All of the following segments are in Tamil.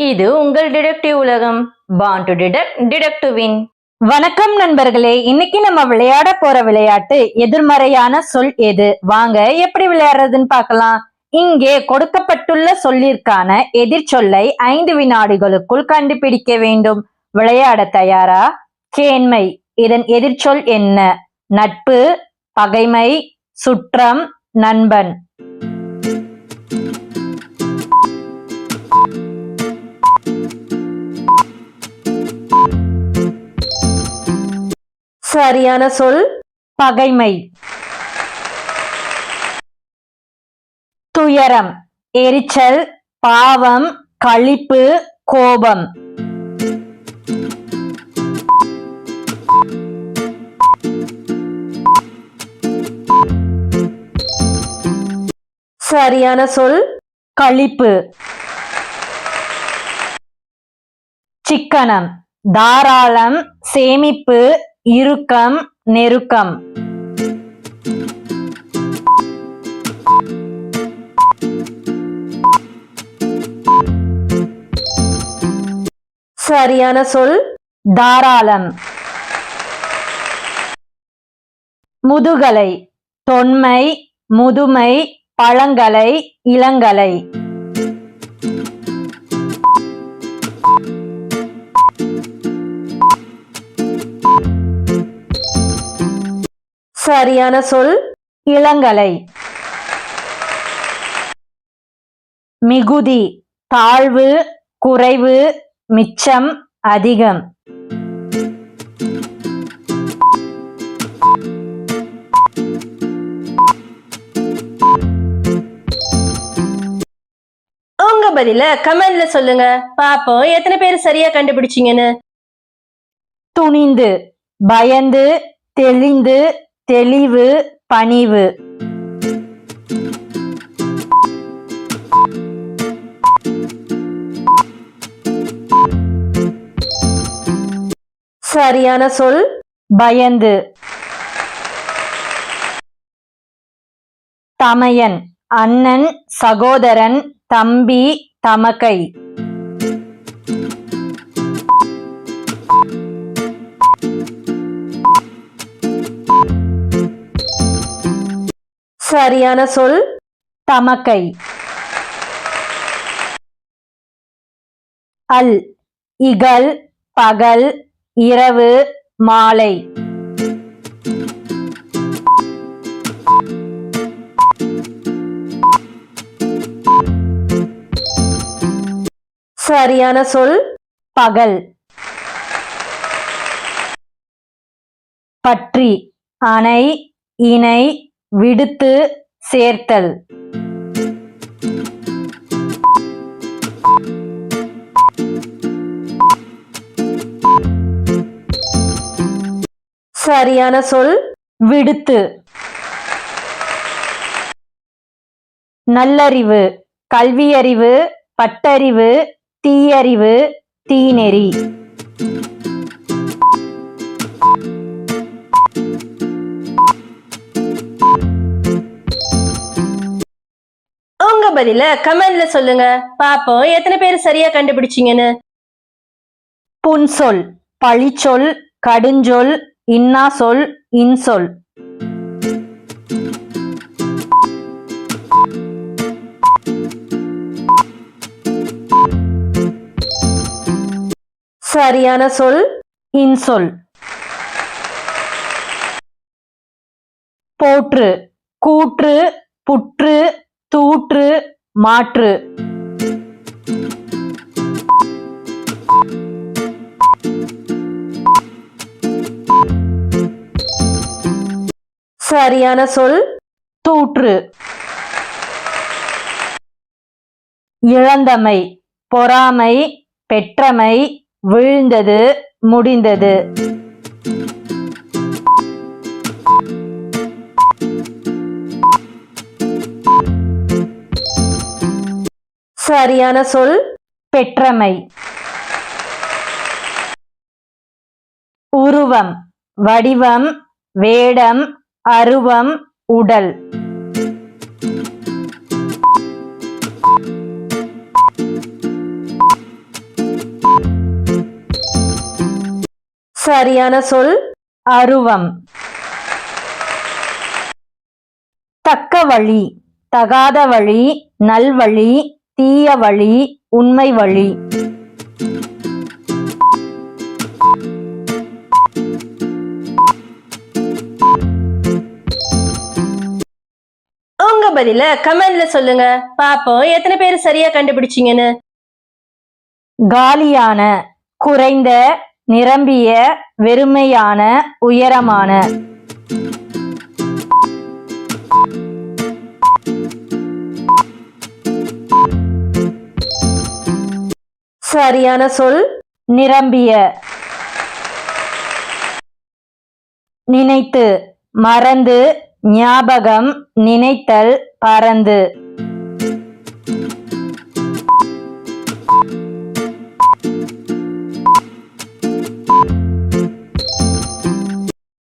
இது உங்கள் டிடெக்டிவ் உலகம். பான் டு டிடெக்ட் டிடெக்டிவின் வின் வணக்கம் நண்பர்களே. இன்னைக்கு நம்ம விளையாட போற விளையாட்டு எதிர்மறையான சொல் எது? வாங்க எப்படி விளையாடுறதுன்னு பார்க்கலாம். இங்கே கொடுக்கப்பட்டுள்ள சொல்லிற்கான எதிர்ச்சொல்லை ஐந்து வினாடிகளுக்குள் கண்டுபிடிக்க வேண்டும். விளையாட தயாரா? கேண்மை. இதன் எதிர்ச்சொல் என்ன? நட்பு பகைமை சுற்றம் நண்பன். சரியான சொல் பகைமை. துயரம் எரிச்சல் பாவம் களிப்பு கோபம். சரியான சொல் களிப்பு சிக்கனம் தாராளம் சேமிப்பு இறுக்கம் நெருக்கம். சரியான சொல் தாராளம். முதுகலை தொன்மை முதுமை பழங்கலை இளங்கலை. சரியான சொல் இளங்கலை. மிகுதி தாழ்வு குறைவு மிச்சம் அதிகம். உங்க பதில கமெண்ட்ல சொல்லுங்க. பாப்போம் எத்தனை பேர் சரியா கண்டுபிடிச்சீங்கன்னு. துணிந்து பயந்து தெளிந்து தெளிவு பணிவு. சரியான சொல் பயந்து. தமையன் அண்ணன் சகோதரன் தம்பி தமக்கை. சரியான சொல்? தமக்கை. அல். இகல் பகல் இரவு மாலை. சரியான சொல்? பகல். பற்றி. அணை இணை விடுத்து சேர்த்தல். சரியான சொல் விடுத்து. நல்லறிவு கல்வியறிவு பட்டறிவு தீயறிவு தீநெறி. பதில கமெண்ட்ல சொல்லுங்க. பாப்போம் எத்தனை பேர் சரியா கண்டுபிடிச்சீங்கன்னு. புன்சொல் பழிச்சொல் கடுஞ்சொல் இன்னா சொல் இன்சொல். சரியான சொல் இன்சொல். போற்று கூற்று புற்று தூற்று மாற்று. சரியான சொல் தூற்று. இழந்தமை பொறாமை பெற்றமை விழுந்தது முடிந்தது. சரியான சொல் பெற்றமை. உருவம் வடிவம் வேடம் அருவம் உடல். சரியான சொல் அருவம். தக்க வழி தகாத வழி நல்வழி தீய வழி உண்மை வழி. உங்க பதில கமெண்ட்ல சொல்லுங்க. பாப்போம் எத்தனை பேர் சரியா கண்டுபிடிச்சீங்கன்னு. காலியான குறைந்த நிரம்பிய வெறுமையான உயரமான. சரியான சொல் நிரம்பிய. நினைத்து மறந்து ஞாபகம் நினைத்தல் பறந்து.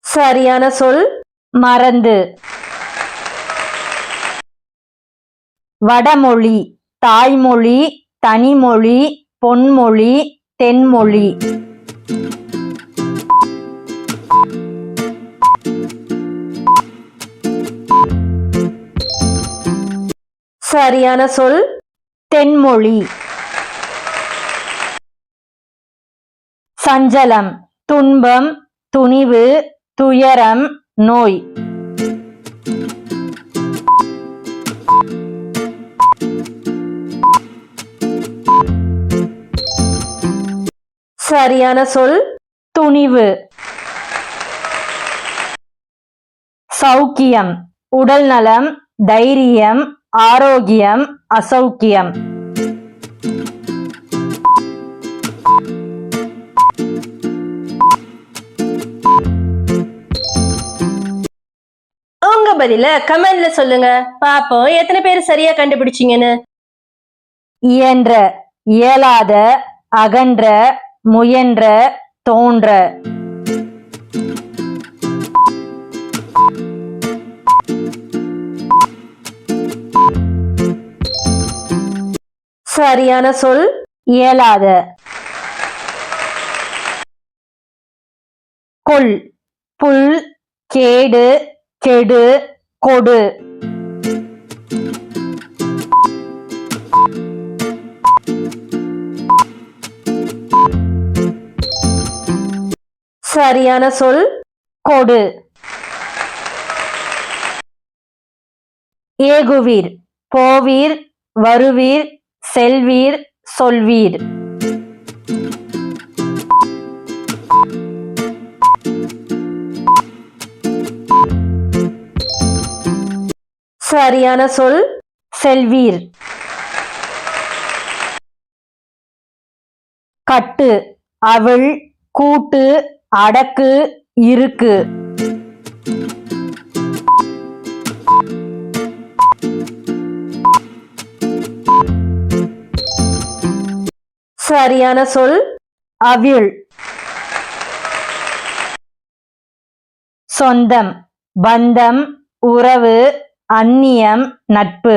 சரியான சொல் மறந்து. வடமொழி தாய்மொழி தனிமொழி பொன்மொழி தென்மொழி. சரியான சொல் தென்மொழி. சஞ்சலம் துன்பம் துணிவு துயரம் நோய். சரியான சொல் துணிவு. சௌக்கியம் உடல் நலம் தைரியம் ஆரோக்கியம் அசௌக்கியம். உங்க பதில கமெண்ட்ல சொல்லுங்க. பாப்போம் எத்தனை பேர் சரியா கண்டுபிடிச்சீங்கன்னு? இயன்ற இயலாத அகன்ற முயன்ற தோன்ற. சரியான சொல் இயலாத. கொள் புல் கேடு கெடு கொடு. சரியான சொல் கொடு. ஏகுவீர் போவீர் வருவீர் செல்வீர் சொல்வீர். சரியான சொல் செல்வீர். கட்டு அவள் கூட்டு அடக்கு இருக்கு. சரியான சொல் அவிழ் சொந்தம் பந்தம் உறவு அந்நியம் நட்பு.